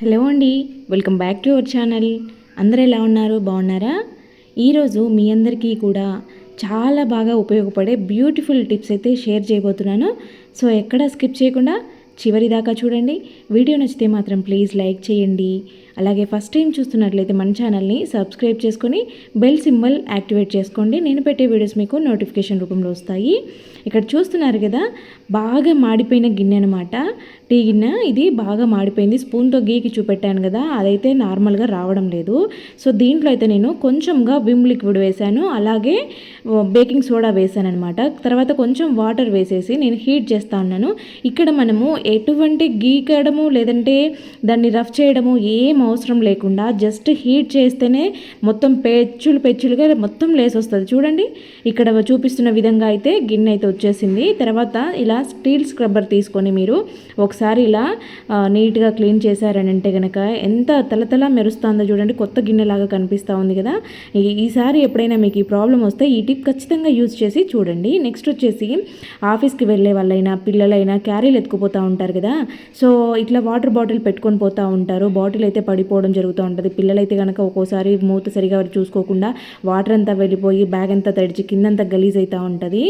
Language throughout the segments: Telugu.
హలో అండి welcome back to our channel. అందరూ ఎలా ఉన్నారు? బాగున్నారా? ఈరోజు మీ అందరికీ కూడా చాలా బాగా ఉపయోగపడే బ్యూటిఫుల్ టిప్స్ అయితే షేర్ చేయబోతున్నాను. సో ఎక్కడ స్కిప్ చేయకుండా చివరి దాకా చూడండి. వీడియో నచ్చితే మాత్రం ప్లీజ్ లైక్ చేయండి. అలాగే ఫస్ట్ టైం చూస్తున్నట్లయితే మన ఛానల్ని సబ్స్క్రైబ్ చేసుకొని బెల్ సింబల్ యాక్టివేట్ చేసుకోండి. నేను పెట్టే వీడియోస్ మీకు నోటిఫికేషన్ రూపంలో వస్తాయి. ఇక్కడ చూస్తున్నారు కదా బాగా మాడిపోయిన గిన్నె అనమాట టీ గిన్నె ఇది బాగా మాడిపోయింది. స్పూన్తో గీకి చూపెట్టాను కదా అదైతే నార్మల్గా రావడం లేదు. సో దీంట్లో అయితే నేను కొంచెంగా విమ్ లిక్విడ్ వేశాను. అలాగే బేకింగ్ సోడా వేశాను అనమాట తర్వాత కొంచెం వాటర్ వేసేసి నేను హీట్ చేస్తా ఉన్నాను. ఇక్కడ మనము ఎటువంటి గీకడము లేదంటే దాన్ని రఫ్ చేయడము ఏం అవసరం లేకుండా జస్ట్ హీట్ చేస్తేనే మొత్తం పెచ్చులు పెచ్చులుగా మొత్తం లేస్ వస్తుంది. చూడండి ఇక్కడ చూపిస్తున్న విధంగా అయితే గిన్నె అయితే వచ్చేసింది. తర్వాత ఇలా స్టీల్ స్క్రబ్బర్ తీసుకొని మీరు ఒకసారి ఇలా నీట్గా క్లీన్ చేశారని అంటే కనుక ఎంత తలతల మెరుస్తుందో చూడండి కొత్త గిన్నెలాగా కనిపిస్తూ ఉంది కదా. ఈసారి ఎప్పుడైనా మీకు ఈ ప్రాబ్లం వస్తే ఈ టిప్ ఖచ్చితంగా యూజ్ చేసి చూడండి. నెక్స్ట్ వచ్చేసి ఆఫీస్కి వెళ్ళే వాళ్ళైనా పిల్లలైనా క్యారీలు ఎత్తుకుపోతూ ఉంటారు కదా. సో ఇట్లా వాటర్ బాటిల్ పెట్టుకొని పోతూ ఉంటారు. బాటిల్ అయితే పడిపోవడం జరుగుతూ ఉంటుంది. పిల్లలైతే కనుక ఒక్కోసారి మూత సరిగా చూసుకోకుండా వాటర్ అంతా వెళ్ళిపోయి బ్యాగ్ అంతా తడిచి కిందంతా గలీజ్ అవుతూ ఉంటుంది.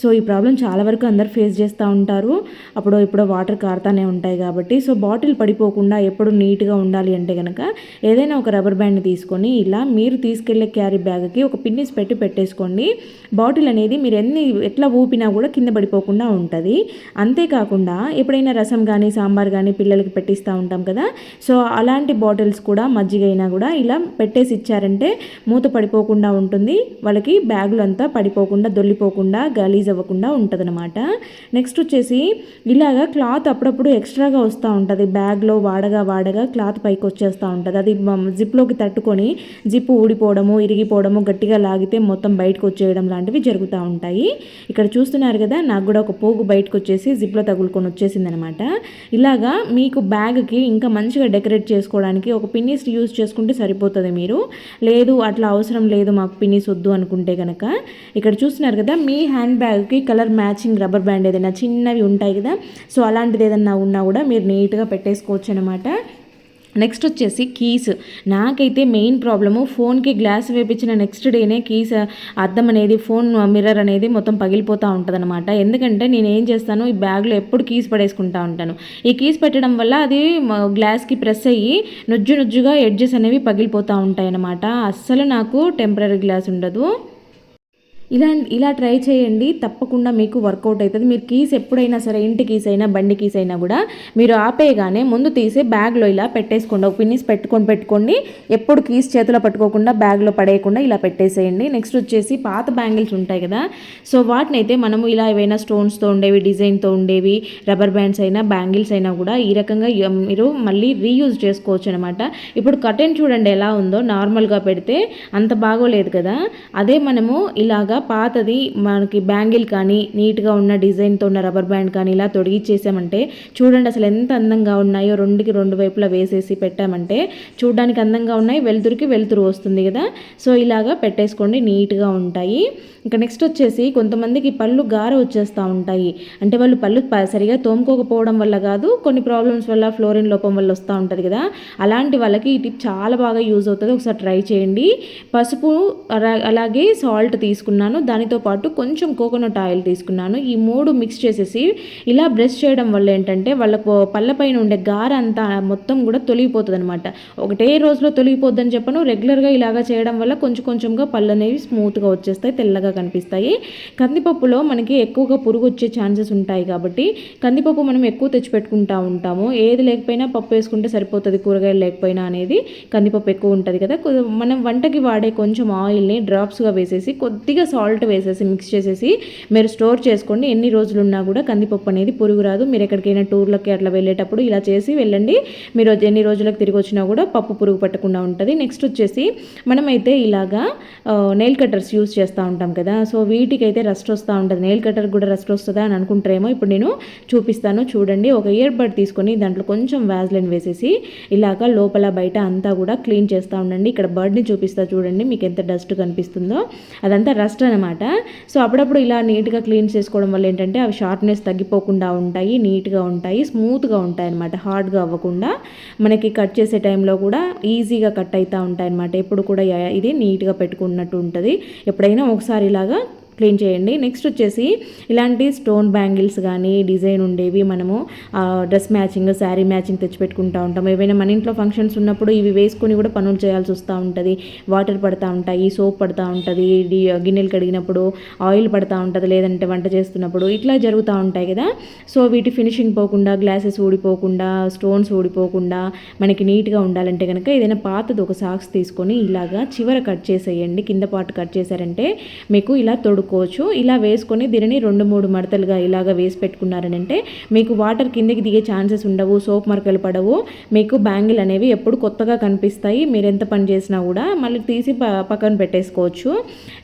సో ఈ ప్రాబ్లం చాలా వరకు అందరు ఫేస్ చేస్తూ ఉంటారు. అప్పుడు ఇప్పుడు వాటర్ కారుతానే ఉంటాయి కాబట్టి. సో బాటిల్ పడిపోకుండా ఎప్పుడు నీట్గా ఉండాలి అంటే కనుక ఏదైనా ఒక రబ్బర్ బ్యాండ్ తీసుకొని ఇలా మీరు తీసుకెళ్ళే క్యారీ బ్యాగ్కి ఒక పిన్నిస్ పెట్టి పెట్టేసుకోండి. బాటిల్ అనేది మీరు ఎన్ని ఎట్లా ఊపినా కూడా కింద పడిపోకుండా ఉంటుంది. అంతేకాకుండా ఎప్పుడైనా రసం కానీ సాంబార్ కానీ పిల్లలకి పెట్టిస్తూ ఉంటాం కదా. సో అలాంటి బాటిల్స్ కూడా మజ్జిగ అయినా కూడా ఇలా పెట్టేసి ఇచ్చారంటే మూత పడిపోకుండా ఉంటుంది. వాళ్ళకి బ్యాగులు అంతా పడిపోకుండా దొల్లిపోకుండా గలీజ్ అవ్వకుండా ఉంటుంది అనమాట నెక్స్ట్ వచ్చేసి ఇలాగ క్లాత్ అప్పుడప్పుడు ఎక్స్ట్రాగా వస్తూ ఉంటుంది. బ్యాగ్లో వాడగా వాడగా క్లాత్ పైకి వచ్చేస్తూ ఉంటుంది. అది జిప్లోకి తట్టుకొని జిప్ ఊడిపోవడము ఇరిగిపోవడము గట్టిగా లాగితే మొత్తం బయటకు వచ్చేయడం లాంటివి జరుగుతూ ఉంటాయి. ఇక్కడ చూస్తున్నారు కదా నాకు కూడా ఒక పోగు బయటకు వచ్చేసి జిప్లో తగులుకొని వచ్చేసింది అనమాట ఇలాగా మీకు బ్యాగ్కి ఇంకా మంచిగా డెకరేట్ చేసుకోవడానికి ఒక పిన్నిస్ యూజ్ చేసుకుంటే సరిపోతుంది మీరు. లేదు అట్లా అవసరం లేదు మాకు పిన్నిస్ వద్దు అనుకుంటే కనుక ఇక్కడ చూస్తున్నారు కదా మీ హ్యాండ్ బ్యాగ్కి కలర్ మ్యాచింగ్ రబ్బర్ బ్యాండ్ ఏదైనా చిన్నవి ఉంటాయి కదా. సో అలాంటిది ఏదన్నా ఉన్నా కూడా మీరు నీట్గా పెట్టేసుకోవచ్చు అనమాట నెక్స్ట్ వచ్చేసి కీస్ నాకైతే మెయిన్ ప్రాబ్లము ఫోన్కి గ్లాస్ వేపించిన నెక్స్ట్ డేనే కీస్ అద్దం అనేది ఫోన్ మిర్రర్ అనేది మొత్తం పగిలిపోతూ ఉంటుంది అనమాట ఎందుకంటే నేను ఏం చేస్తాను ఈ బ్యాగ్లో ఎప్పుడు కీస్ పడేసుకుంటా ఉంటాను. ఈ కీస్ పెట్టడం వల్ల అది గ్లాస్కి ప్రెస్ అయ్యి నుజ్జు నుజ్జుగా ఎడ్జెస్ అనేవి పగిలిపోతూ ఉంటాయి అనమాట అస్సలు నాకు టెంపరీ గ్లాస్ ఉండదు. ఇలా ఇలా ట్రై చేయండి. తప్పకుండా మీకు వర్కౌట్ అవుతుంది. మీరు కీస్ ఎప్పుడైనా సరే ఇంటి కీస్ అయినా బండి కీస్ అయినా కూడా మీరు ఆపేయగానే ముందు తీసి బ్యాగ్లో ఇలా పెట్టేసుకోండి. ఒక పిన్నిస్ పెట్టుకొని పెట్టుకోండి. ఎప్పుడు కీస్ చేతిలో పట్టుకోకుండా బ్యాగ్లో పడేయకుండా ఇలా పెట్టేసేయండి. నెక్స్ట్ వచ్చేసి పాత బ్యాంగిల్స్ ఉంటాయి కదా. సో వాటిని అయితే మనము ఇలా ఏవైనా స్టోన్స్తో ఉండేవి డిజైన్తో ఉండేవి రబ్బర్ బ్యాండ్స్ అయినా బ్యాంగిల్స్ అయినా కూడా ఈ రకంగా మీరు మళ్ళీ రీయూజ్ చేసుకోవచ్చు అనమాట ఇప్పుడు కటెన్ చూడండి ఎలా ఉందో. నార్మల్గా పెడితే అంత బాగోలేదు కదా. అదే మనము ఇలాగా పాతది మనకి బ్యాంగిల్ కానీ నీట్గా ఉన్న డిజైన్తో ఉన్న రబ్బర్ బ్యాండ్ కానీ ఇలా తొడిగిచ్చేసామంటే చూడండి అసలు ఎంత అందంగా ఉన్నాయో రెండుకి రెండు వైపులా వేసేసి పెట్టామంటే చూడడానికి అందంగా ఉన్నాయి వెలుతురికి వెలుతురు వస్తుంది కదా. సో ఇలాగా పెట్టేసుకోండి నీట్గా ఉంటాయి. ఇంకా నెక్స్ట్ వచ్చేసి కొంతమందికి పళ్ళు గార వచ్చేస్తూ ఉంటాయి. అంటే వాళ్ళు పళ్ళు సరిగా తోముకోకపోవడం వల్ల కాదు కొన్ని ప్రాబ్లమ్స్ వల్ల ఫ్లోరిన్ లోపం వల్ల వస్తూ ఉంటుంది కదా. అలాంటి వాళ్ళకి ఈ టిప్ చాలా బాగా యూజ్ అవుతుంది. ఒకసారి ట్రై చేయండి. పసుపు అలాగే సాల్ట్ తీసుకున్నాను దానితో పాటు కొంచెం కోకోనట్ ఆయిల్ తీసుకున్నాను. ఈ మూడు మిక్స్ చేసేసి ఇలా బ్రష్ చేయడం వల్ల ఏంటంటే వాళ్ళకు పళ్ళపైన ఉండే గార అంతా మొత్తం కూడా తొలగిపోతుంది అనమాట ఒకటే రోజులో తొలగిపోద్దని చెప్పను. రెగ్యులర్గా ఇలాగా చేయడం వల్ల కొంచెం కొంచెంగా పళ్ళు అనేవి స్మూత్గా వచ్చేస్తాయి తెల్లగా కనిపిస్తాయి. కందిపప్పులో మనకి ఎక్కువగా పురుగు వచ్చే ఛాన్సెస్ ఉంటాయి కాబట్టి కందిపప్పు మనం ఎక్కువ తెచ్చిపెట్టుకుంటా ఉంటాము. ఏది లేకపోయినా పప్పు వేసుకుంటే సరిపోతుంది కూరగాయలు లేకపోయినా అనేది కందిపప్పు ఎక్కువ ఉంటుంది కదా. మనం వంటకి వాడే కొంచెం ఆయిల్ని డ్రాప్స్గా వేసేసి కొద్దిగా సాల్ట్ వేసేసి మిక్స్ చేసేసి మీరు స్టోర్ చేసుకోండి. ఎన్ని రోజులు ఉన్నా కూడా కందిపప్పు అనేది పురుగు రాదు. మీరు ఎక్కడికైనా టూర్లకి అట్లా వెళ్ళేటప్పుడు ఇలా చేసి వెళ్ళండి. మీరు ఎన్ని రోజులకు తిరిగి వచ్చినా కూడా పప్పు పురుగు పట్టకుండా ఉంటుంది. నెక్స్ట్ వచ్చేసి మనమైతే ఇలాగా నెయిల్ కట్టర్స్ యూస్ చేస్తూ ఉంటాం కదా. సో వీటికైతే రస్ట్ వస్తూ ఉంటుంది. నెయిల్ కట్టర్ కూడా రస్ట్ వస్తుందా అని అనుకుంటారేమో. ఇప్పుడు నేను చూపిస్తాను చూడండి. ఒక ఇయర్ బడ్ తీసుకొని దాంట్లో కొంచెం వ్యాజ్లైన్ వేసేసి ఇలాగ లోపల బయట అంతా కూడా క్లీన్ చేస్తూ ఉండండి. ఇక్కడ బర్డ్ని చూపిస్తా చూడండి. మీకు ఎంత డస్ట్ కనిపిస్తుందో. అదంతా రస్ట్ అనమాట. సో అప్పుడప్పుడు ఇలా నీట్గా క్లీన్ చేసుకోవడం వల్ల ఏంటంటే అవి షార్ప్నెస్ తగ్గిపోకుండా ఉంటాయి నీట్గా ఉంటాయి స్మూత్గా ఉంటాయి అనమాట హార్డ్గా అవ్వకుండా. మనకి కట్ చేసే టైంలో కూడా ఈజీగా కట్ అవుతూ ఉంటాయి అనమాట. ఎప్పుడు కూడా ఇది నీట్గా పెట్టుకున్నట్టు ఉంటుంది. ఎప్పుడైనా ఒకసారి ఇలాగా క్లీన్ చేయండి. నెక్స్ట్ వచ్చేసి ఇలాంటి స్టోన్ బ్యాంగిల్స్ కానీ డిజైన్ ఉండేవి మనము డ్రెస్ మ్యాచింగ్ శారీ మ్యాచింగ్ తెచ్చిపెట్టుకుంటూ ఉంటాం. ఏవైనా మన ఇంట్లో ఫంక్షన్స్ ఉన్నప్పుడు ఇవి వేసుకొని కూడా పనులు చేయాల్సి వస్తూ ఉంటుంది. వాటర్ పడతా ఉంటాయి సోప్ పడుతూ ఉంటుంది గిన్నెలు కడిగినప్పుడు ఆయిల్ పడతా ఉంటుంది లేదంటే వంట చేస్తున్నప్పుడు ఇట్లా జరుగుతూ ఉంటాయి కదా. సో వీటి ఫినిషింగ్ పోకుండా గ్లాసెస్ ఊడిపోకుండా స్టోన్స్ ఊడిపోకుండా మనకి నీట్గా ఉండాలంటే కనుక ఏదైనా పాతది ఒక సాక్స్ తీసుకొని ఇలాగా చివర కట్ చేసేయండి. కింద పాటు కట్ చేశారంటే మీకు ఇలా తొడుకు పెట్టుకోవచ్చు ఇలా వేసుకొని దీనిని రెండు మూడు మడతలుగా ఇలాగ వేసి పెట్టుకున్నారనంటే మీకు వాటర్ కిందకి దిగే ఛాన్సెస్ ఉండవు సోప్ మరకలు పడవు. మీకు బ్యాంగిల్ అనేవి ఎప్పుడు కొత్తగా కనిపిస్తాయి. మీరు ఎంత పని చేసినా కూడా మళ్ళీ తీసి పక్కన పెట్టేసుకోవచ్చు.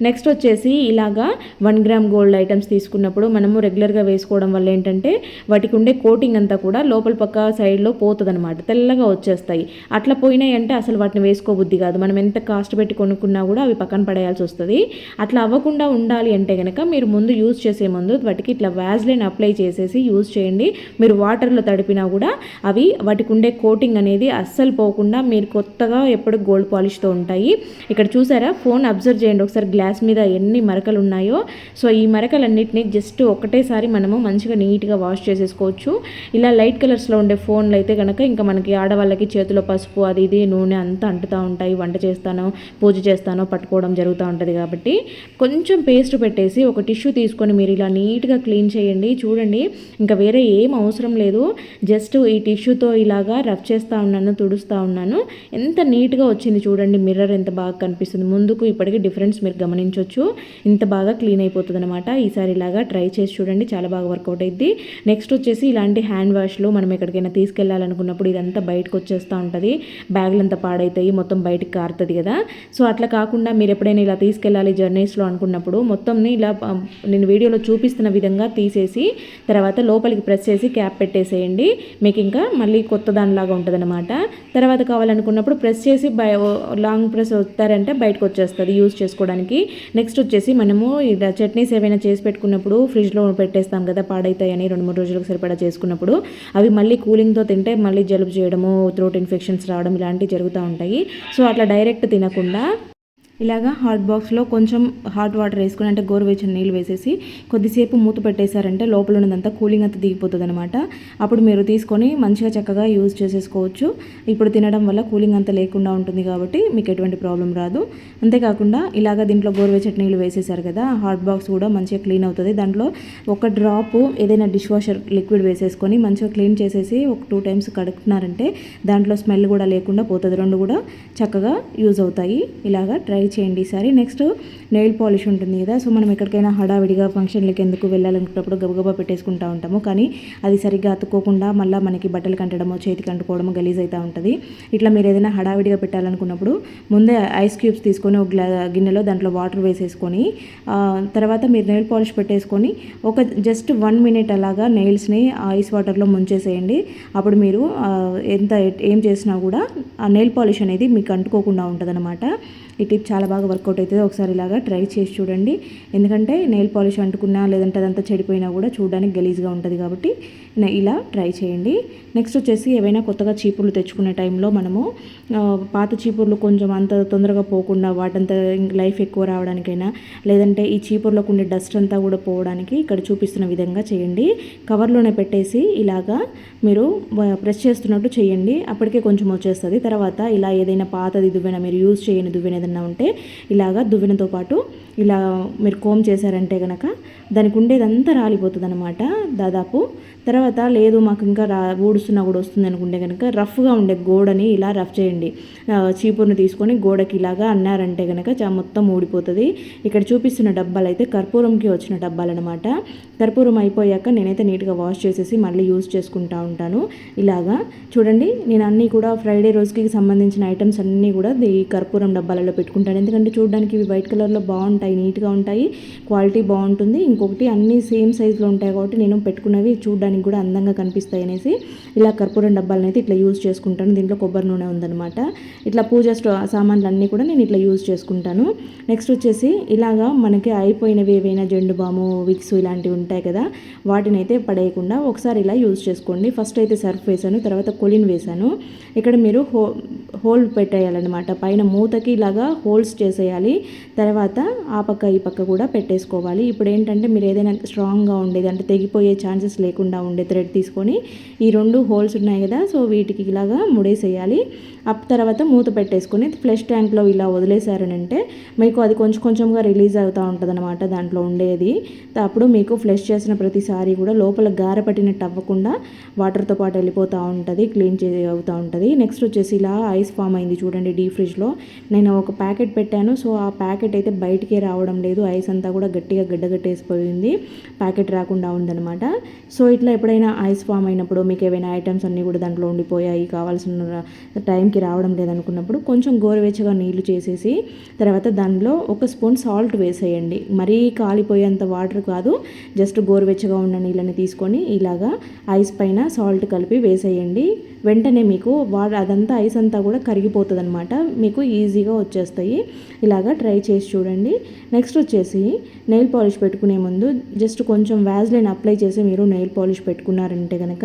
నెక్స్ట్ వచ్చేసి ఇలాగా వన్ గ్రామ్ గోల్డ్ ఐటమ్స్ తీసుకున్నప్పుడు మనము రెగ్యులర్గా వేసుకోవడం వల్ల ఏంటంటే వాటికి ఉండే కోటింగ్ అంతా కూడా లోపల పక్క సైడ్లో పోతుంది అనమాట తెల్లగా వచ్చేస్తాయి. అట్లా పోయినాయి అంటే అసలు వాటిని వేసుకోబుద్ది కాదు. మనం ఎంత కాస్ట్ పెట్టి కొనుక్కున్నా కూడా అవి పక్కన పడేయాల్సి వస్తుంది. అట్లా అవ్వకుండా ఉండాలి అంటే కనుక మీరు ముందు యూజ్ చేసే ముందు వాటికి ఇట్లా వ్యాజ్లైన్ అప్లై చేసేసి యూజ్ చేయండి. మీరు వాటర్లో తడిపినా కూడా అవి వాటికి ఉండే కోటింగ్ అనేది అస్సలు పోకుండా మీరు కొత్తగా ఎప్పుడు గోల్డ్ పాలిష్తో ఉంటాయి. ఇక్కడ చూసారా? ఫోన్ అబ్జర్వ్ చేయండి. ఒకసారి గ్లాస్ మీద ఎన్ని మరకలు ఉన్నాయో. సో ఈ మరకలన్నింటినీ జస్ట్ ఒకటేసారి మనము మంచిగా నీట్గా వాష్ చేసేసుకోవచ్చు. ఇలా లైట్ కలర్స్లో ఉండే ఫోన్లు అయితే కనుక ఇంకా మనకి ఆడవాళ్ళకి చేతిలో పసుపు అది ఇది నూనె అంతా అంటుతూ ఉంటాయి. వంట చేస్తానో పూజ చేస్తానో పట్టుకోవడం జరుగుతూ ఉంటుంది కాబట్టి కొంచెం పేస్ట్ పెట్టేసి ఒక టిష్యూ తీసుకొని మీరు ఇలా నీట్గా క్లీన్ చేయండి చూడండి. ఇంకా వేరే ఏం అవసరం లేదు. జస్ట్ ఈ టిష్యూతో ఇలాగా రఫ్ చేస్తూ ఉన్నాను తుడుస్తూ ఉన్నాను. ఎంత నీట్గా వచ్చింది చూడండి మిర్రర్ ఎంత బాగా కనిపిస్తుంది. ముందుకు ఇప్పటికీ డిఫరెన్స్ మీరు గమనించవచ్చు ఇంత బాగా క్లీన్ అయిపోతుంది అనమాట ఈసారి ఇలాగా ట్రై చేసి చూడండి చాలా బాగా వర్కౌట్ అయింది నెక్స్ట్ వచ్చేసి ఇలాంటి హ్యాండ్ వాష్లు మనం ఎక్కడికైనా తీసుకెళ్ళాలనుకున్నప్పుడు ఇదంతా బయటకు వచ్చేస్తూ ఉంటుంది. బ్యాగులు అంతా పాడైతాయి మొత్తం బయటకు కారుతుంది కదా. సో అట్లా కాకుండా మీరు ఎప్పుడైనా ఇలా తీసుకెళ్ళాలి జర్నీస్లో అనుకున్నప్పుడు మొత్తం మొత్తంని ఇలా నేను వీడియోలో చూపిస్తున్న విధంగా తీసేసి తర్వాత లోపలికి ప్రెస్ చేసి క్యాప్ పెట్టేసేయండి. మీకు ఇంకా మళ్ళీ కొత్త దానిలాగా ఉంటుంది అనమాట తర్వాత కావాలనుకున్నప్పుడు ప్రెస్ చేసి లాంగ్ ప్రెస్ వస్తారంటే బయటకు వచ్చేస్తుంది యూజ్ చేసుకోవడానికి. నెక్స్ట్ వచ్చేసి మనము ఇలా చట్నీస్ ఏవైనా చేసి పెట్టుకున్నప్పుడు ఫ్రిడ్జ్లో పెట్టేస్తాం కదా పాడైతాయని రెండు మూడు రోజులకు సరిపడా చేసుకున్నప్పుడు. అవి మళ్ళీ కూలింగ్తో తింటే మళ్ళీ జలుబు చేయడము త్రోట్ ఇన్ఫెక్షన్స్ రావడం ఇలాంటివి జరుగుతూ ఉంటాయి. సో అట్లా డైరెక్ట్ తినకుండా ఇలాగా హాట్ బాక్స్లో కొంచెం హాట్ వాటర్ వేసుకుని అంటే గోరువెచ్చని నీళ్ళు వేసేసి కొద్దిసేపు మూత పెట్టేశారంటే లోపల ఉన్నదంతా కూలింగ్ అంతా దిగిపోతుంది అనమాట అప్పుడు మీరు తీసుకొని మంచిగా చక్కగా యూజ్ చేసేసుకోవచ్చు. ఇప్పుడు తినడం వల్ల కూలింగ్ అంతా లేకుండా ఉంటుంది కాబట్టి మీకు ఎటువంటి ప్రాబ్లం రాదు. అంతేకాకుండా ఇలాగ దీంట్లో గోరువెచ్చని నీళ్ళు వేసేసారు కదా హాట్ బాక్స్ కూడా మంచిగా క్లీన్ అవుతుంది. దాంట్లో ఒక డ్రాప్ ఏదైనా డిష్ వాషర్ లిక్విడ్ వేసేసుకొని మంచిగా క్లీన్ చేసేసి ఒక టూ టైమ్స్ కడుక్కున్నారంటే దాంట్లో స్మెల్ కూడా లేకుండా పోతుంది. రెండు కూడా చక్కగా యూజ్ అవుతాయి. ఇలాగా ట్రై ట్రై చేయండి ఈసారి నెక్స్ట్ నెయిల్ పాలిష్ ఉంటుంది కదా సో మనం ఎక్కడికైనా హడావిడిగా ఫంక్షన్లకి ఎందుకు వెళ్ళాలనుకున్నప్పుడు గబగబా పెట్టేసుకుంటూ ఉంటాము. కానీ అది సరిగ్గా అతుక్కోకుండా మళ్ళీ మనకి బట్టలు కంటడమో చేతికి అంటుకోవడమో గలీజ్ అవుతూ ఉంటుంది. ఇట్లా మీరు ఏదైనా హడావిడిగా పెట్టాలనుకున్నప్పుడు ముందే ఐస్ క్యూబ్స్ తీసుకొని ఒక గ్లా గిన్నెలో దాంట్లో వాటర్ వేసేసుకొని తర్వాత మీరు నెయిల్ పాలిష్ పెట్టేసుకొని ఒక జస్ట్ వన్ మినిట్ అలాగా నెయిల్స్ని ఐస్ వాటర్లో ముంచేసేయండి. అప్పుడు మీరు ఎంత ఏం చేసినా కూడా ఆ నెయిల్ పాలిష్ అనేది మీకు అంటుకోకుండా ఉంటుంది ఈ టిప్ చాలా బాగా వర్కౌట్ అవుతుంది. ఒకసారి ఇలాగా ట్రై చేసి చూడండి. ఎందుకంటే నెయిల్ పాలిష్ అంటుకున్నా లేదంటే అదంతా చెడిపోయినా కూడా చూడడానికి గలీజ్గా ఉంటుంది కాబట్టి ఇలా ట్రై చేయండి. నెక్స్ట్ వచ్చేసి ఏవైనా కొత్తగా చీపుర్లు తెచ్చుకునే టైంలో మనము పాత చీపుర్లు కొంచెం అంత తొందరగా పోకుండా వాటంత లైఫ్ ఎక్కువ రావడానికైనా లేదంటే ఈ చీపుర్లకు ఉండే డస్ట్ అంతా కూడా పోవడానికి ఇక్కడ చూపిస్తున్న విధంగా చేయండి. కవర్లోనే పెట్టేసి ఇలాగా మీరు ప్రెస్ చేస్తున్నట్టు చేయండి. అప్పటికే కొంచెం వచ్చేస్తుంది. తర్వాత ఇలా ఏదైనా పాతది దువ్వెన మీరు యూజ్ చేయని దువ్వెన ఏదన్నా ఉంటే ఇలాగా దువ్వెనతో పాటు ఇలా మీరు కోమ్ చేశారంటే కనుక దానికి ఉండేదంతా రాలిపోతుంది అనమాట దాదాపు. తర్వాత లేదు మాకు ఇంకా రా ఊడుస్తున్నా కూడా వస్తుంది అనుకుంటే కనుక రఫ్గా ఉండే గోడని ఇలా రఫ్ చేయండి. చీపురుని తీసుకొని గోడకి ఇలాగా అన్నారంటే కనుక మొత్తం ఊడిపోతుంది. ఇక్కడ చూపిస్తున్న డబ్బాలు అయితే కర్పూరంకి వచ్చిన డబ్బాలు అనమాట కర్పూరం అయిపోయాక నేనైతే నీట్గా వాష్ చేసేసి మళ్ళీ యూజ్ చేసుకుంటా ఉంటాను. ఇలాగా. చూడండి నేను అన్నీ కూడా ఫ్రైడే రోజుకి సంబంధించిన ఐటమ్స్ అన్నీ కూడా ఈ కర్పూరం డబ్బాలలో పెట్టుకుంటాను. ఎందుకంటే చూడడానికి ఇవి వైట్ కలర్లో బాగుంటాయి. ఉంటాయి నీట్గా ఉంటాయి క్వాలిటీ బాగుంటుంది. ఇంకొకటి అన్ని సేమ్ సైజులో ఉంటాయి కాబట్టి నేను పెట్టుకున్నవి చూడడానికి కూడా అందంగా కనిపిస్తాయి అనేసి ఇలా కర్పూరం డబ్బాలను అయితే ఇట్లా యూజ్ చేసుకుంటాను. దీంట్లో కొబ్బరి నూనె ఉందన్నమాట. ఇట్లా పూజ సామాన్లు అన్నీ కూడా నేను ఇట్లా యూజ్ చేసుకుంటాను. నెక్స్ట్ వచ్చేసి ఇలాగా మనకి అయిపోయినవి ఏవైనా జెండు బాము విక్స్ ఇలాంటివి ఉంటాయి కదా వాటిని అయితే పడేయకుండా ఒకసారి ఇలా యూజ్ చేసుకోండి. ఫస్ట్ అయితే సర్ఫ్ వేసాను తర్వాత కొలిన్ వేసాను. ఇక్కడ మీరు హో హోల్ పెట్టేయాలన్నమాట. పైన మూతకి ఇలాగా హోల్స్ చేసేయాలి. తర్వాత ఆ ఆ పక్క ఈ పక్క కూడా పెట్టేసుకోవాలి. ఇప్పుడు ఏంటంటే మీరు ఏదైనా స్ట్రాంగ్గా ఉండేది అంటే తెగిపోయే ఛాన్సెస్ లేకుండా ఉండే థ్రెడ్ తీసుకొని ఈ రెండు హోల్స్ ఉన్నాయి కదా సో వీటికి ఇలాగా ముడేసేయాలి. అప్ తర్వాత మూత పెట్టేసుకొని ఫ్లెష్ ట్యాంక్లో ఇలా వదిలేశారనంటే మీకు అది కొంచెం కొంచెంగా రిలీజ్ అవుతూ ఉంటుంది అనమాట దాంట్లో ఉండేది. అప్పుడు మీకు ఫ్లెష్ చేసిన ప్రతిసారి కూడా లోపల గార పట్టినట్టు అవ్వకుండా వాటర్తో పాటు వెళ్ళిపోతూ ఉంటుంది క్లీన్ చే అవుతూ ఉంటుంది. నెక్స్ట్ వచ్చేసి ఇలా ఐస్ ఫామ్ అయింది చూడండి డీ ఫ్రిడ్జ్లో. నేను ఒక ప్యాకెట్ పెట్టాను సో ఆ ప్యాకెట్ అయితే బయటికి రావడం లేదు. ఐస్ అంతా కూడా గట్టిగా గడ్డగట్టేసిపోయింది. ప్యాకెట్ రాకుండా ఉందన్నమాట. సో ఇట్లా ఎప్పుడైనా ఐస్ ఫామ్ అయినప్పుడు మీకు ఏవైనా ఐటమ్స్ అన్నీ కూడా దాంట్లో ఉండిపోయాయి కావాల్సిన టైంకి రావడం లేదనుకున్నప్పుడు కొంచెం గోరువెచ్చగా నీళ్ళు చేసేసి తర్వాత దానిలో ఒక స్పూన్ సాల్ట్ వేసేయండి. మరీ కాలిపోయేంత వాటర్ కాదు జస్ట్ గోరువెచ్చగా ఉన్న నీళ్ళని తీసుకొని ఇలాగా ఐస్ పైన సాల్ట్ కలిపి వేసేయండి. వెంటనే మీకు వా అదంతా ఐస్ అంతా కూడా కరిగిపోతుంది అనమాట మీకు ఈజీగా వచ్చేస్తాయి. ఇలాగా ట్రై చేసి చూడండి. నెక్స్ట్ వచ్చేసి నెయిల్ పాలిష్ పెట్టుకునే ముందు జస్ట్ కొంచెం వ్యాజ్లైన్ అప్లై చేసి మీరు నెయిల్ పాలిష్ పెట్టుకున్నారంటే కనుక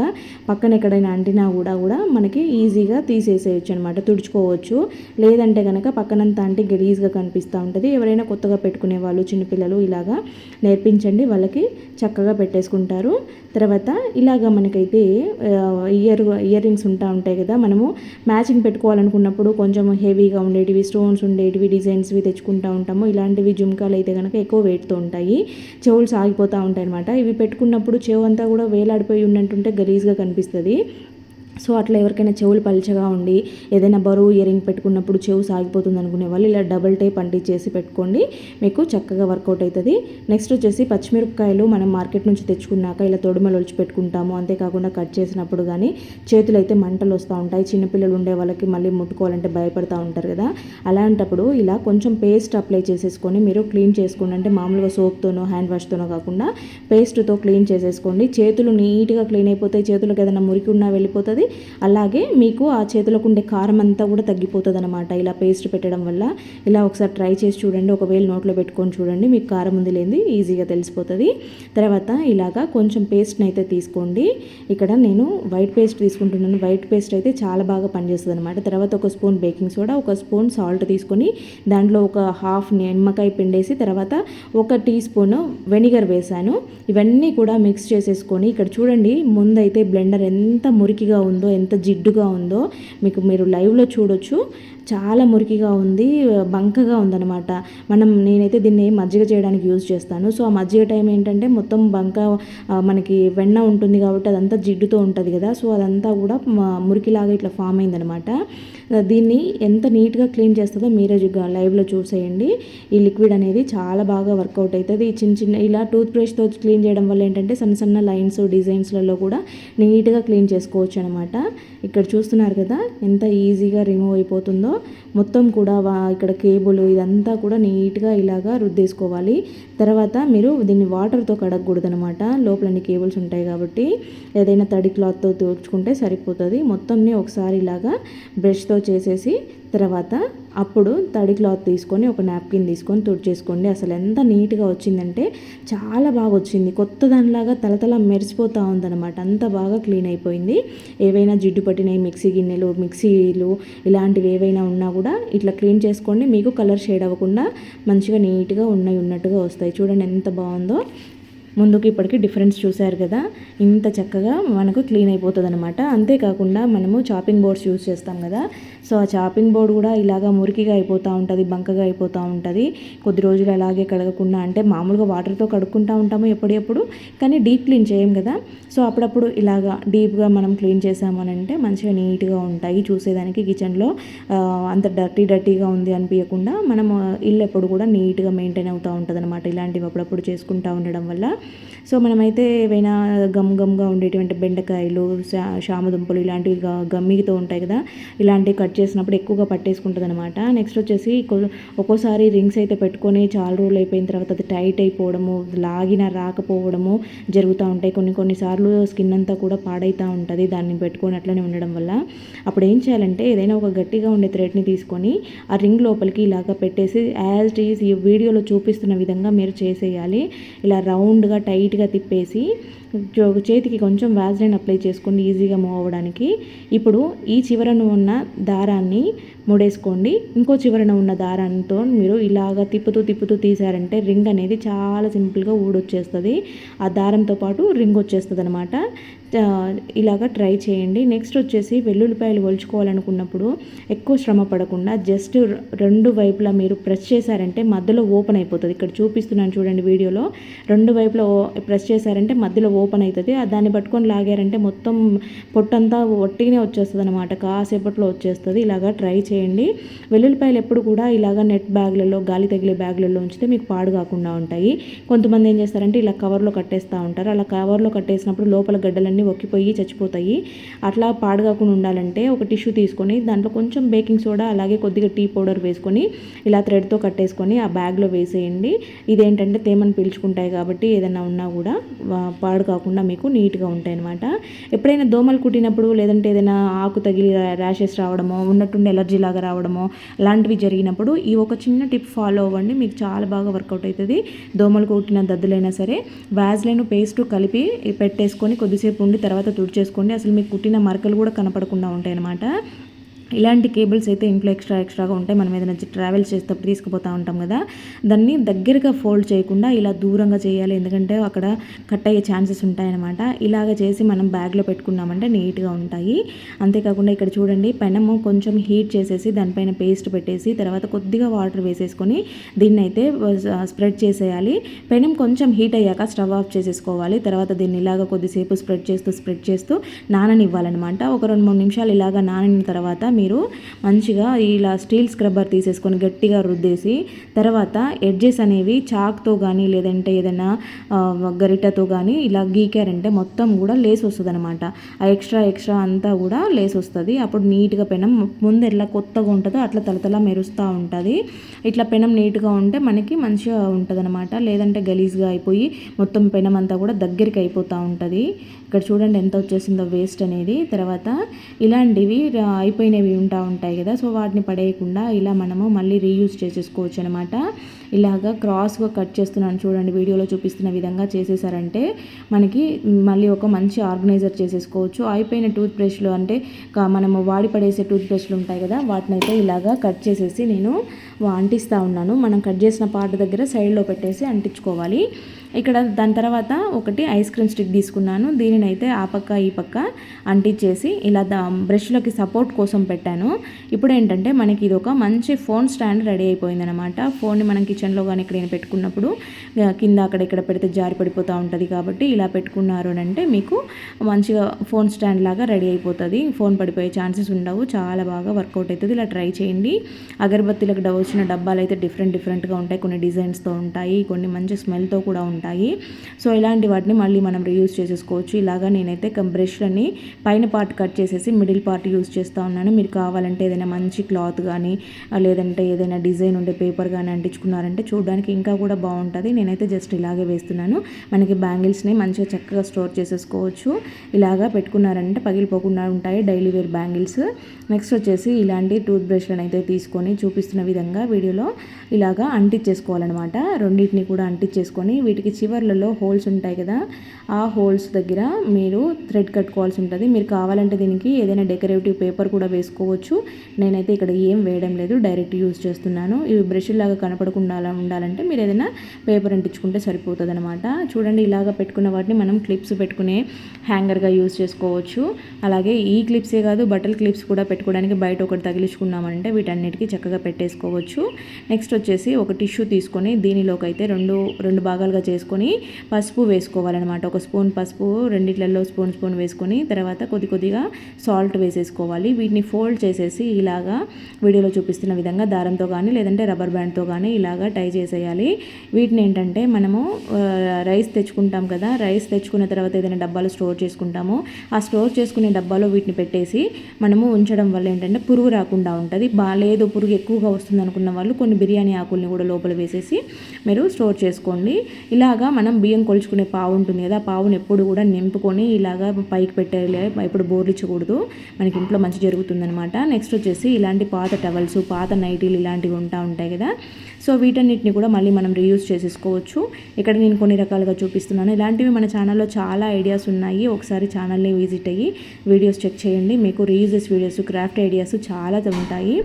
పక్కన ఎక్కడైనా అంటినా కూడా కూడా మనకి ఈజీగా తీసేసేయచ్చు అనమాట తుడుచుకోవచ్చు. లేదంటే కనుక పక్కనంతా అంటే గలీజ్గా కనిపిస్తూ ఉంటుంది. ఎవరైనా కొత్తగా పెట్టుకునే వాళ్ళు చిన్నపిల్లలు ఇలాగా నేర్పించండి వాళ్ళకి చక్కగా పెట్టేసుకుంటారు. తర్వాత ఇలాగ మనకైతే ఇయర్ ఇయర్ రింగ్స్ ఉంటా ఉంటాయి కదా మనము మ్యాచింగ్ పెట్టుకోవాలనుకున్నప్పుడు కొంచెం హెవీగా ఉండేటివి స్టోన్స్ ఉండేటివి డిజైన్స్వి తెచ్చుకుంటూ ఉంటాము. ఇలాంటివి జుంకాలు అయితే కనుక ఎక్కువ వెయిట్తో ఉంటాయి. చెవులు సాగిపోతూ ఉంటాయి అనమాట ఇవి పెట్టుకున్నప్పుడు చెవు అంతా కూడా వేలాడిపోయి ఉన్నట్టుంటే గలీజ్గా కనిపిస్తుంది. సో అట్లా ఎవరికైనా చెవులు పలుచగా ఉండి ఏదైనా బరువు ఇయరింగ్ పెట్టుకున్నప్పుడు చెవు సాగిపోతుంది అనుకునే వాళ్ళు ఇలా డబల్ టైప్ అంటించేసి పెట్టుకోండి. మీకు చక్కగా వర్కౌట్ అవుతుంది. నెక్స్ట్ వచ్చేసి పచ్చిమిరపకాయలు మనం మార్కెట్ నుంచి తెచ్చుకున్నాక ఇలా తొడుమలు ఒలిచి పెట్టుకుంటాము. అంతేకాకుండా కట్ చేసినప్పుడు కానీ చేతులు అయితే మంటలు వస్తూ ఉంటాయి. చిన్నపిల్లలు ఉండే వాళ్ళకి మళ్ళీ ముట్టుకోవాలంటే భయపడతా ఉంటారు కదా. అలాంటప్పుడు ఇలా కొంచెం పేస్ట్ అప్లై చేసేసుకొని మీరు క్లీన్ చేసుకోండి. అంటే మామూలుగా సోప్తోనో హ్యాండ్ వాష్తోనో కాకుండా పేస్ట్తో క్లీన్ చేసేసుకోండి. చేతులు నీట్గా క్లీన్ అయిపోతాయి. చేతులకు ఏదైనా మురికి ఉన్నా వెళ్ళిపోతుంది. అలాగే మీకు ఆ చేతులకు ఉండే కారం అంతా కూడా తగ్గిపోతుంది అనమాట ఇలా పేస్ట్ పెట్టడం వల్ల ఇలా ఒకసారి ట్రై చేసి చూడండి. ఒకవేళ నోట్లో పెట్టుకొని చూడండి మీకు కారం ఉంది లేని ఈజీగా తెలిసిపోతుంది. తర్వాత ఇలాగా కొంచెం పేస్ట్ని అయితే తీసుకోండి. ఇక్కడ నేను వైట్ పేస్ట్ తీసుకుంటున్నాను. వైట్ పేస్ట్ అయితే చాలా బాగా పనిచేస్తుంది అనమాట తర్వాత ఒక స్పూన్ బేకింగ్ సోడా ఒక స్పూన్ సాల్ట్ తీసుకొని దాంట్లో ఒక హాఫ్ నిమ్మకాయ పిండేసి తర్వాత ఒక టీ స్పూన్ వెనిగర్ వేశాను ఇవన్నీ కూడా మిక్స్ చేసేసుకొని ఇక్కడ చూడండి ముందైతే బ్లెండర్ ఎంత మురికిగా ఉంది. ఉందో ఎంత జిడ్డుగా ఉందో మీకు మీరు లైవ్లో చూడొచ్చు. చాలా మురికిగా ఉంది బంకగా ఉందన్నమాట. మనం నేనైతే దీన్ని మజ్జిగ చేయడానికి యూజ్ చేస్తాను. సో ఆ మజ్జిగ టైం ఏంటంటే మొత్తం బంక మనకి వెన్న ఉంటుంది కాబట్టి అదంతా జిడ్డుతో ఉంటుంది కదా. సో అదంతా కూడా మురికిలాగా ఇట్లా ఫామ్ అయిందనమాట దీన్ని ఎంత నీట్గా క్లీన్ చేస్తుందో మీరే లైవ్లో చూసేయండి. ఈ లిక్విడ్ అనేది చాలా బాగా వర్కౌట్ అవుతుంది చిన్న చిన్న ఇలా టూత్ బ్రష్తో క్లీన్ చేయడం వల్ల ఏంటంటే సన్న సన్న లైన్స్ డిజైన్స్లలో కూడా నీట్గా క్లీన్ చేసుకోవచ్చు అనమాట ఇక్కడ చూస్తున్నారు కదా ఎంత ఈజీగా రిమూవ్ అయిపోతుందో. మొత్తం కూడా ఇక్కడ కేబుల్ ఇదంతా కూడా నీట్గా ఇలాగా రుద్దేసుకోవాలి. తర్వాత మీరు దీన్ని వాటర్తో కడగకూడదు అనమాట లోపలన్ని కేబుల్స్ ఉంటాయి కాబట్టి ఏదైనా తడి క్లాత్తో తుడుచుకుంటే సరిపోతుంది. మొత్తంని ఒకసారి ఇలాగా బ్రష్తో చేసేసి తర్వాత అప్పుడు తడి క్లాత్ తీసుకొని ఒక నాప్కిన్ తీసుకొని తుడిచేసుకోండి అసలు ఎంత నీట్గా వచ్చిందంటే చాలా బాగా వచ్చింది. కొత్త దానిలాగా తలతల మెరిసిపోతూ ఉందన్నమాట. అంత బాగా క్లీన్ అయిపోయింది. ఏవైనా జిడ్డు పట్టినవి మిక్సీ గిన్నెలు మిక్సీలు ఇలాంటివి ఏవైనా ఉన్నా కూడా ఇట్లా క్లీన్ చేసుకోండి. మీకు కలర్ షేడ్ అవ్వకుండా మంచిగా నీట్గా ఉన్నాయి ఉన్నట్టుగా వస్తాయి. చూడండి ఎంత బాగుందో. ముందుకు ఇప్పటికి డిఫరెన్స్ చూశారు కదా. ఇంత చక్కగా మనకు క్లీన్ అయిపోతుంది అనమాట అంతేకాకుండా మనము చాపింగ్ బోర్డ్స్ యూస్ చేస్తాం కదా. సో ఆ చాపింగ్ బోర్డ్ కూడా ఇలాగా మురికిగా అయిపోతూ ఉంటుంది బంకగా అయిపోతూ ఉంటుంది. కొద్ది రోజులు అలాగే కడగకుండా అంటే మామూలుగా వాటర్తో కడుక్కుంటూ ఉంటాము ఎప్పుడెప్పుడు కానీ డీప్ క్లీన్ చేయం కదా. సో అప్పుడప్పుడు ఇలాగా డీప్గా మనం క్లీన్ చేసామని అంటే మంచిగా నీట్గా ఉంటాయి చూసేదానికి కిచెన్లో. అంత డర్టీ డర్టీగా ఉంది అనిపించకుండా మనం ఇల్లు ఎప్పుడు కూడా నీట్గా మెయింటైన్ అవుతూ ఉంటుంది అనమాట ఇలాంటివి అప్పుడప్పుడు చేసుకుంటూ ఉండడం వల్ల. సో మనమైతే ఏవైనా గమ్ గమ్గా ఉండేటువంటి బెండకాయలు శా శామదుంపలు ఇలాంటివి గమ్మితో ఉంటాయి కదా. ఇలాంటివి కట్ చేసినప్పుడు ఎక్కువగా పట్టేసుకుంటుంది అనమాట నెక్స్ట్ వచ్చేసి ఒక్కోసారి రింగ్స్ అయితే పెట్టుకొని చాలా రోజులు అయిపోయిన తర్వాత అది టైట్ అయిపోవడము లాగిన రాకపోవడము జరుగుతూ ఉంటాయి. కొన్ని కొన్నిసార్లు స్కిన్ అంతా కూడా పాడైతూ ఉంటుంది దాన్ని పెట్టుకొని అట్లనే ఉండడం వల్ల. అప్పుడు ఏం చేయాలంటే ఏదైనా ఒక గట్టిగా ఉండే థ్రెడ్ని తీసుకొని ఆ రింగ్ లోపలికి ఇలాగ పెట్టేసి యాజ్ ఈజ్ ఈ వీడియోలో చూపిస్తున్న విధంగా మీరు చేసేయాలి. ఇలా రౌండ్గా టైట్గా తిప్పేసి చేతికి కొంచెం వ్యాజ్లైన్ అప్లై చేసుకోండి ఈజీగా మూవ్ అవ్వడానికి. ఇప్పుడు ఈ చివరన ఉన్న దారాన్ని ముడేసుకోండి. ఇంకో చివరన ఉన్న దారంతో మీరు ఇలాగ తిప్పుతూ తిప్పుతూ తీసారంటే రింగ్ అనేది చాలా సింపుల్గా ఊడొచ్చేస్తుంది. ఆ దారంతో పాటు రింగ్ వచ్చేస్తుంది అనమాట ఇలాగ ట్రై చేయండి. నెక్స్ట్ వచ్చేసి వెల్లుల్లిపాయలు ఒలుచుకోవాలనుకున్నప్పుడు ఎక్కువ శ్రమ పడకుండా జస్ట్ రెండు వైపులా మీరు ప్రెస్ చేశారంటే మధ్యలో ఓపెన్ అయిపోతుంది. ఇక్కడ చూపిస్తున్నాను చూడండి వీడియోలో. రెండు వైపులా ప్రెస్ చేశారంటే మధ్యలో ఓపెన్ అవుతుంది ఆ దాన్ని పట్టుకొని లాగారంటే మొత్తం పొట్టంతా ఒట్టిగానే వచ్చేస్తుంది అనమాట కాసేపట్లో వచ్చేస్తుంది. ఇలాగ ట్రై చేయండి. వెల్లుల్లిపాయలు ఎప్పుడు కూడా ఇలాగ నెట్ బ్యాగ్లలో గాలి తగిలే బ్యాగ్లలో ఉంచితే మీకు పాడు కాకుండా ఉంటాయి. కొంతమంది ఏం చేస్తారంటే ఇలా కవర్లో కట్టేస్తూ ఉంటారు. అలా కవర్లో కట్టేసినప్పుడు లోపల గడ్డలన్నీ ఒక్కిపోయి చచ్చిపోతాయి. అట్లా పాడు కాకుండా ఉండాలంటే ఒక టిష్యూ తీసుకొని దాంట్లో కొంచెం బేకింగ్ సోడా అలాగే కొద్దిగా టీ పౌడర్ వేసుకొని ఇలా థ్రెడ్తో కట్టేసుకొని ఆ బ్యాగ్లో వేసేయండి. ఇదేంటంటే తేమను పీల్చుకుంటాయి కాబట్టి ఏదైనా ఉన్నా కూడా పాడు కాకుండా మీకు నీట్గా ఉంటాయి అనమాట ఎప్పుడైనా దోమలు కుట్టినప్పుడు లేదంటే ఏదైనా ఆకు తగిలి ర్యాషెస్ రావడమో ఉన్నట్టుండి ఎలర్జీ లాగా రావడమో అలాంటివి జరిగినప్పుడు ఈ ఒక చిన్న టిప్ ఫాలో అవ్వండి. మీకు చాలా బాగా వర్కౌట్ అవుతుంది. దోమలు కుట్టిన దద్దులైనా సరే వ్యాజ్లైన్ పేస్ట్ కలిపి పెట్టేసుకొని కొద్దిసేపు ఉండి తర్వాత తుడిచేసుకోండి. అసలు మీకు కుట్టిన మరకలు కూడా కనపడకుండా ఉంటాయి అన్నమాట ఇలాంటి కేబుల్స్ అయితే ఇంట్లో ఎక్స్ట్రా ఎక్స్ట్రాగా ఉంటాయి. మనం ఏదైనా ట్రావెల్ చేసేటప్పుడు తీసుకుపోతూ ఉంటాం కదా. దాన్ని దగ్గరగా ఫోల్డ్ చేయకుండా ఇలా దూరంగా చేయాలి. ఎందుకంటే అక్కడ కట్ అయ్యే ఛాన్సెస్ ఉంటాయన్నమాట. ఇలాగ చేసి మనం బ్యాగ్లో పెట్టుకున్నామంటే నీట్గా ఉంటాయి. అంతేకాకుండా ఇక్కడ చూడండి పెనము కొంచెం హీట్ చేసేసి దానిపైన పేస్ట్ పెట్టేసి తర్వాత కొద్దిగా వాటర్ వేసేసుకొని దీన్ని అయితే స్ప్రెడ్ చేసేయాలి. పెనం కొంచెం హీట్ అయ్యాక స్టవ్ ఆఫ్ చేసేసుకోవాలి. తర్వాత దీన్ని ఇలాగ కొద్దిసేపు స్ప్రెడ్ చేస్తూ స్ప్రెడ్ చేస్తూ నాననివ్వాలన్నమాట. ఒక రెండు మూడు నిమిషాలు ఇలాగ నానిన తర్వాత మీరు మంచిగా ఇలా స్టీల్ స్క్రబ్బర్ తీసేసుకొని గట్టిగా రుద్దేసి తర్వాత ఎడ్జెస్ అనేవి చాక్తో కానీ లేదంటే ఏదైనా గరిటతో కానీ ఇలా గీకారంటే మొత్తం కూడా లేస్ వస్తుంది అనమాట ఆ ఎక్స్ట్రా ఎక్స్ట్రా అంతా కూడా లేస్ వస్తుంది అప్పుడు నీట్గా పెనం ముందు ఎట్లా కొత్తగా ఉంటుందో అట్లా తలతల మెరుస్తూ ఉంటుంది. ఇట్లా పెనం నీట్గా ఉంటే మనకి మంచిగా ఉంటుంది అనమాట లేదంటే గలీజ్గా అయిపోయి మొత్తం పెనం అంతా కూడా దగ్గరికి అయిపోతూ ఉంటుంది. ఇక్కడ చూడండి ఎంత వచ్చేసిందో వేస్ట్ అనేది. తర్వాత ఇలాంటివి అయిపోయినవి ఉంటా ఉంటాయి కదా. సో వాటిని పడేయకుండా ఇలా మనము మళ్ళీ రీయూజ్ చేసేసుకోవచ్చు అనమాట ఇలాగా క్రాస్గా కట్ చేస్తున్నాను చూడండి. వీడియోలో చూపిస్తున్న విధంగా చేసేసారంటే మనకి మళ్ళీ ఒక మంచి ఆర్గనైజర్ చేసేసుకోవచ్చు. అయిపోయిన టూత్ బ్రష్లు అంటే మనము వాడి పడేసే టూత్ బ్రష్లు ఉంటాయి కదా. వాటిని అయితే ఇలాగా కట్ చేసేసి నేను అంటిస్తూ ఉన్నాను. మనం కట్ చేసిన పార్ట్ దగ్గర సైడ్లో పెట్టేసి అంటించుకోవాలి. ఇక్కడ దాని తర్వాత ఒకటి ఐస్ క్రీమ్ స్టిక్ తీసుకున్నాను. దీనిని అయితే ఆ పక్క ఈ పక్క అంటించేసి ఇలా బ్రష్లోకి సపోర్ట్ కోసం పెట్టాను. ఇప్పుడు ఏంటంటే మనకి ఇది ఒక మంచి ఫోన్ స్టాండ్ రెడీ అయిపోయిందనమాట ఫోన్ని మనం కిచెన్లో కానీ ఎక్కడైనా పెట్టుకున్నప్పుడు కింద అక్కడ ఇక్కడ పెడితే జారి పడిపోతూ ఉంటుంది కాబట్టి ఇలా పెట్టుకున్నారు అని అంటే మీకు మంచిగా ఫోన్ స్టాండ్ లాగా రెడీ అయిపోతుంది. ఫోన్ పడిపోయే ఛాన్సెస్ ఉండవు. చాలా బాగా వర్కౌట్ అవుతుంది ఇలా ట్రై చేయండి. అగరబత్తీలకు డ- వచ్చిన డబ్బాలు అయితే డిఫరెంట్ డిఫరెంట్గా ఉంటాయి. కొన్ని డిజైన్స్తో ఉంటాయి. కొన్ని మంచి స్మెల్తో కూడా ఉంటాయి ఉంటాయి. సో ఇలాంటి వాటిని మళ్ళీ మనం రీయూజ్ చేసేసుకోవచ్చు. ఇలాగా నేనైతే బ్రష్లని పైన పార్ట్ కట్ చేసేసి మిడిల్ పార్ట్ యూజ్ చేస్తూ ఉన్నాను. మీరు కావాలంటే ఏదైనా మంచి క్లాత్ కానీ లేదంటే ఏదైనా డిజైన్ ఉండే పేపర్ కానీ అంటించుకున్నారంటే చూడడానికి ఇంకా కూడా బాగుంటుంది. నేనైతే జస్ట్ ఇలాగే వేస్తున్నాను. మనకి బ్యాంగిల్స్ని మంచిగా చక్కగా స్టోర్ చేసేసుకోవచ్చు. ఇలాగా పెట్టుకున్నారంటే పగిలిపోకుండా ఉంటాయి డైలీ వేర్ బ్యాంగిల్స్ నెక్స్ట్ వచ్చేసి ఇలాంటి టూత్ బ్రష్లను అయితే తీసుకొని చూపిస్తున్న విధంగా వీడియోలో ఇలాగా అంటించేసుకోవాలన్నమాట. రెండింటిని కూడా అంటించేసుకొని వీటికి చివర్లలో హోల్స్ ఉంటాయి కదా ఆ హోల్స్ దగ్గర మీరు థ్రెడ్ కట్టుకోవాల్సి ఉంటుంది. మీరు కావాలంటే దీనికి ఏదైనా డెకరేటివ్ పేపర్ కూడా వేసుకోవచ్చు. నేనైతే ఇక్కడ ఏం వేయడం లేదు డైరెక్ట్ యూజ్ చేస్తున్నాను. ఇవి బ్రష్ లాగా కనపడకుండా ఉండాలంటే మీరు ఏదైనా పేపర్ అంటించుకుంటే సరిపోతుంది అనమాట చూడండి ఇలాగ పెట్టుకున్న వాటిని మనం క్లిప్స్ పెట్టుకునే హ్యాంగర్గా యూజ్ చేసుకోవచ్చు. అలాగే ఈ క్లిప్సే కాదు బట్టల క్లిప్స్ కూడా పెట్టుకోవడానికి బయట ఒకటి తగిలించుకున్నామంటే వీటన్నిటికీ చక్కగా పెట్టేసుకోవచ్చు. నెక్స్ట్ వచ్చేసి ఒక టిష్యూ తీసుకొని దీనిలోకి అయితే రెండు రెండు భాగాలుగా చేసి వేసుకొని పసుపు వేసుకోవాలన్నమాట. ఒక స్పూన్ పసుపు రెండిట్లలో స్పూన్ స్పూన్ వేసుకొని తర్వాత కొద్ది కొద్దిగా సాల్ట్ వేసేసుకోవాలి. వీటిని ఫోల్డ్ చేసేసి ఇలాగా వీడియోలో చూపిస్తున్న విధంగా దారంతో కానీ లేదంటే రబ్బర్ బ్యాండ్తో కానీ ఇలాగా టై చేసేయాలి. వీటిని ఏంటంటే మనము రైస్ తెచ్చుకుంటాం కదా రైస్ తెచ్చుకున్న తర్వాత ఏదైనా డబ్బాలో స్టోర్ చేసుకుంటాము. ఆ స్టోర్ చేసుకునే డబ్బాలో వీటిని పెట్టేసి మనము ఉంచడం వల్ల ఏంటంటే పురుగు రాకుండా ఉంటుంది. బాగాలేదు పురుగు ఎక్కువగా వస్తుంది అనుకున్న వాళ్ళు కొన్ని బిర్యానీ ఆకుల్ని కూడా లోపల వేసేసి మీరు స్టోర్ చేసుకోండి. ఇలా ఇలాగా మనం బియ్యం కొలుచుకునే పావు ఉంటుంది కదా పావుని ఎప్పుడు కూడా నింపుకొని ఇలాగా పైకి పెట్టేయాలి. ఎప్పుడు బోర్లిచ్చకూడదు. మనకి ఇంట్లో మంచి జరుగుతుందనమాట నెక్స్ట్ వచ్చేసి ఇలాంటి పాత టవల్స్ పాత నైటీలు ఇలాంటివి ఉంటా ఉంటాయి కదా. సో వీటన్నిటిని కూడా మళ్ళీ మనం రీయూజ్ చేసేసుకోవచ్చు. ఇక్కడ నేను కొన్ని రకాలుగా చూపిస్తున్నాను. ఇలాంటివి మన ఛానల్లో చాలా ఐడియాస్ ఉన్నాయి. ఒకసారి ఛానల్ని విజిట్ అయ్యి వీడియోస్ చెక్ చేయండి. మీకు రీయూజెస్ వీడియోస్ క్రాఫ్ట్ ఐడియాస్ చాలా ఉంటాయి.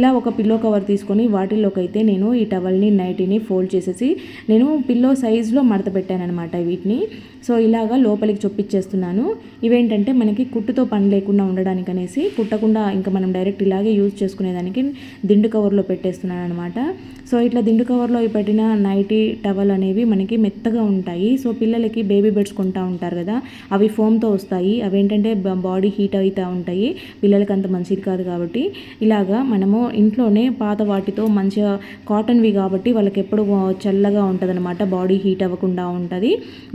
ఇలా ఒక పిల్లో కవర్ తీసుకొని వాటిల్లోకి అయితే నేను ఈ టవల్ని నైటీని ఫోల్డ్ చేసేసి నేను పిల్లో సైజులో మడత పెట్టానమాట అనమాట వీటిని. సో ఇలాగా లోపలికి చొప్పించేస్తున్నాను ఇవేంటంటే మనకి కుట్టుతో పని లేకుండా ఉండడానికి అనేసి కుట్టకుండా ఇంకా మనం డైరెక్ట్ ఇలాగే యూజ్ చేసుకునేదానికి దిండు కవర్లో పెట్టేస్తున్నాను అనమాట సో ఇట్లా దిండు కవర్లో పెట్టిన నైటీ టవల్ అనేవి మనకి మెత్తగా ఉంటాయి. సో పిల్లలకి బేబీ బెడ్స్ కొంటా ఉంటారు కదా అవి ఫోమ్తో వస్తాయి. అవి ఏంటంటే బాడీ హీట్ అవుతూ ఉంటాయి. పిల్లలకి అంత మంచిది కాదు కాబట్టి ఇలాగా మనము ఇంట్లోనే పాత వాటితో మంచిగా కాటన్వి కాబట్టి వాళ్ళకి ఎప్పుడు చల్లగా ఉంటుంది అనమాట బాడీ హీట్ అవ్వకుండా ఉంటుంది.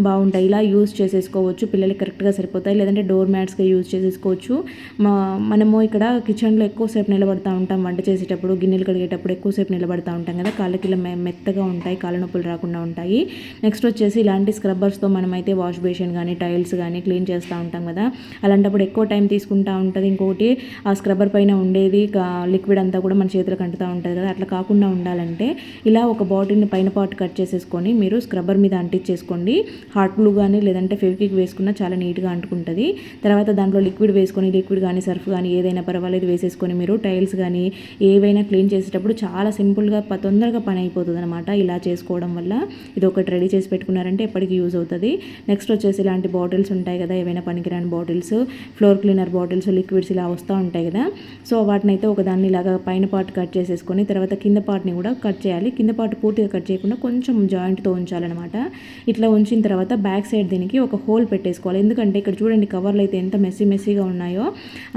బాగుంటాయి. ఇలా యూజ్ చేసేసుకోవచ్చు. పిల్లలకి కరెక్ట్గా సరిపోతాయి. లేదంటే డోర్ మ్యాట్స్గా యూజ్ చేసేసుకోవచ్చు. మా మనము ఇక్కడ కిచెన్లో ఎక్కువసేపు నిలబడతా ఉంటాం. వంట చేసేటప్పుడు గిన్నెలు కడిగేటప్పుడు ఎక్కువసేపు నిలబడతా ఉంటాం కదా. కాళ్ళకి ఇలా మెత్తగా ఉంటాయి కాళ్ళ నొప్పులు రాకుండా ఉంటాయి. నెక్స్ట్ వచ్చేసి ఇలాంటి స్క్రబ్బర్స్తో మనమైతే వాష్ బేసిన్ కానీ టైల్స్ కానీ క్లీన్ చేస్తూ ఉంటాం కదా. అలాంటప్పుడు ఎక్కువ టైం తీసుకుంటూ ఉంటుంది. ఇంకొకటి ఆ స్క్రబ్బర్ పైన ఉండేది లిక్విడ్ అంతా కూడా మన చేతులకు అంటుతూ ఉంటుంది కదా. అట్లా కాకుండా ఉండాలంటే ఇలా ఒక బాటిల్ని పైన పాటు కట్ చేసేసుకొని మీరు స్క్రబ్బర్ మీద అంటించేసుకోండి. హాట్ గ్లూ కానీ లేదంటే ఫెవికిక్ వేసుకున్న చాలా నీట్గా అంటుకుంటుంది. తర్వాత దాంట్లో లిక్విడ్ వేసుకొని లిక్విడ్ కానీ సర్ఫ్ కానీ ఏదైనా పర్వాలేదు వేసేసుకొని మీరు టైల్స్ కానీ ఏవైనా క్లీన్ చేసేటప్పుడు చాలా సింపుల్గా తొందరగా పని అయిపోతుంది అనమాట ఇలా చేసుకోవడం వల్ల ఇది ఒకటి రెడీ చేసి పెట్టుకున్నారంటే ఎప్పటికీ యూజ్ అవుతుంది. నెక్స్ట్ వచ్చేసి ఇలాంటి బాటిల్స్ ఉంటాయి కదా ఏవైనా పనికిరాని bottles floor cleaner bottles liquids ఇలా వస్తూ ఉంటాయి కదా. సో వాటిని అయితే ఒక దాన్ని ఇలాగా పైన పార్ట్ కట్ చేసేసుకొని తర్వాత కింద పార్ట్ని కూడా కట్ చేయాలి. కింద పార్ట్ పూర్తిగా కట్ చేయకుండా కొంచెం జాయింట్తో ఉంచాలన్నమాట. ఇట్లా ఉంచిన తర్వాత బ్యాక్ సైడ్ దీనికి ఒక హోల్ పెట్టేసుకోవాలి. ఎందుకంటే ఇక్కడ చూడండి కవర్లు అయితే ఎంత మెస్సీ మెస్సీగా ఉన్నాయో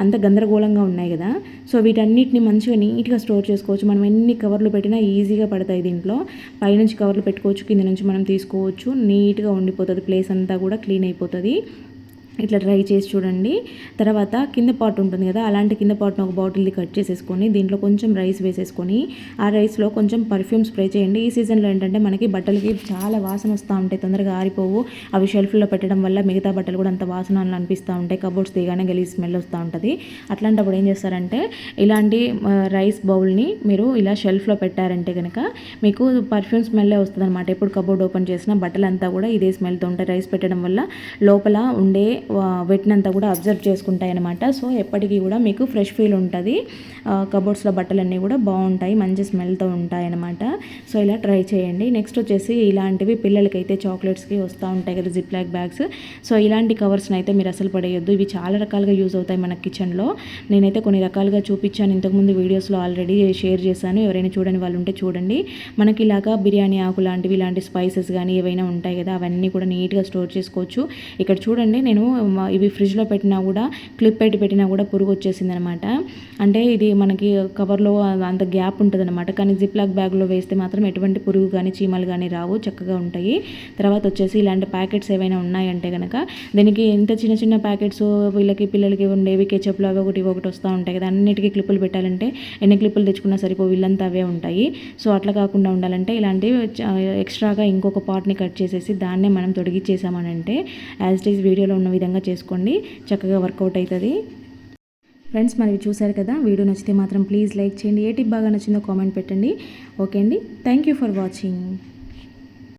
అంత గందరగోళంగా ఉన్నాయి కదా. సో వీటన్నిటిని మంచిగా నీట్గా స్టోర్ చేసుకోవచ్చు. మనం ఎన్ని కవర్లు పెట్టినా ఈ ఈజీగా పడతాయి దీంట్లో. పైనుంచి కవర్లు పెట్టుకోవచ్చు కింద నుంచి మనం తీసుకోవచ్చు. నీట్గా ఉండిపోతుంది ప్లేస్ అంతా కూడా క్లీన్ అయిపోతుంది. ఇట్లా ట్రై చేసి చూడండి. తర్వాత కింద పాట్ ఉంటుంది కదా అలాంటి కింద పాట్ను ఒక బాటిల్ది కట్ చేసేసుకొని దీంట్లో కొంచెం రైస్ వేసేసుకొని ఆ రైస్లో కొంచెం పర్ఫ్యూమ్ స్ప్రే చేయండి. ఈ సీజన్లో ఏంటంటే మనకి బట్టలకి చాలా వాసన వస్తూ ఉంటాయి తొందరగా ఆరిపోవు. అవి షెల్ఫ్లో పెట్టడం వల్ల మిగతా బట్టలు కూడా అంత వాసన అనిపిస్తూ ఉంటాయి. కబోర్డ్స్ తీయగానే గలీజ్ స్మెల్ వస్తూ ఉంటుంది. అట్లాంటప్పుడు ఏం చేస్తారంటే ఇలాంటి రైస్ బౌల్ని మీరు ఇలా షెల్ఫ్లో పెట్టారంటే కనుక మీకు పర్ఫ్యూమ్ స్మెల్లే వస్తుంది అనమాట ఎప్పుడు కబోర్డ్ ఓపెన్ చేసినా బట్టలంతా కూడా ఇదే స్మెల్తో ఉంటాయి. రైస్ పెట్టడం వల్ల లోపల ఉండే వెట్నంతా కూడా అబ్జర్వ్ చేసుకుంటాయి అనమాట సో ఎప్పటికీ కూడా మీకు ఫ్రెష్ ఫీల్ ఉంటుంది. కబోర్డ్స్లో బట్టలన్నీ కూడా బాగుంటాయి మంచి స్మెల్తో ఉంటాయి అనమాట సో ఇలా ట్రై చేయండి. నెక్స్ట్ వచ్చేసి ఇలాంటివి పిల్లలకైతే చాక్లెట్స్కి వస్తూ ఉంటాయి కదా జిప్లాక్ బ్యాగ్స్. సో ఇలాంటి కవర్స్ని అయితే మీరు అసలు పడేయొద్దు. ఇవి చాలా రకాలుగా యూజ్ అవుతాయి మన కిచెన్లో. నేనైతే కొన్ని రకాలుగా చూపించాను. ఇంతకుముందు వీడియోస్లో ఆల్రెడీ షేర్ చేశాను. ఎవరైనా చూడని వాళ్ళు ఉంటే చూడండి. మనకి ఇలాగా బిర్యానీ ఆకు లాంటివి ఇలాంటి స్పైసెస్ కానీ ఏవైనా ఉంటాయి కదా అవన్నీ కూడా నీట్గా స్టోర్ చేసుకోవచ్చు. ఇక్కడ చూడండి నేను ఇవి ఫ్రిడ్జ్లో పెట్టినా కూడా క్లిప్ పెట్టి పెట్టినా కూడా పురుగు వచ్చేసింది అనమాట అంటే ఇది మనకి కవర్లో అంత గ్యాప్ ఉంటుంది అనమాట కానీ జిప్ లాక్ బ్యాగ్లో వేస్తే మాత్రం ఎటువంటి పురుగు కానీ చీమలు కానీ రావు చక్కగా ఉంటాయి. తర్వాత వచ్చేసి ఇలాంటి ప్యాకెట్స్ ఏవైనా ఉన్నాయంటే కనుక దీనికి ఎంత చిన్న చిన్న ప్యాకెట్స్ వీళ్ళకి పిల్లలకి ఉండేవి కెచప్లు అవి ఒకటి ఒకటి వస్తూ ఉంటాయి కదా. అన్నిటికీ క్లిప్పులు పెట్టాలంటే ఎన్ని క్లిప్పులు తెచ్చుకున్నా సరిపో వీళ్ళంతా అవే ఉంటాయి. సో అట్లా కాకుండా ఉండాలంటే ఇలాంటివి ఎక్స్ట్రాగా ఇంకొక పార్ట్ని కట్ చేసేసి దాన్నే మనం తొడిగిచ్చేసామనంటే యాజ్ ఇట్ ఈస్ వీడియోలో ఉన్న విధంగా చేసుకోండి. చక్కగా వర్కౌట్ అవుతుంది. ఫ్రెండ్స్ మరి చూసారు కదా వీడియో నచ్చితే మాత్రం ప్లీజ్ లైక్ చేయండి. ఏ టిప్ బాగా నచ్చిందో కామెంట్ పెట్టండి. ఓకే అండి. Thank you for watching.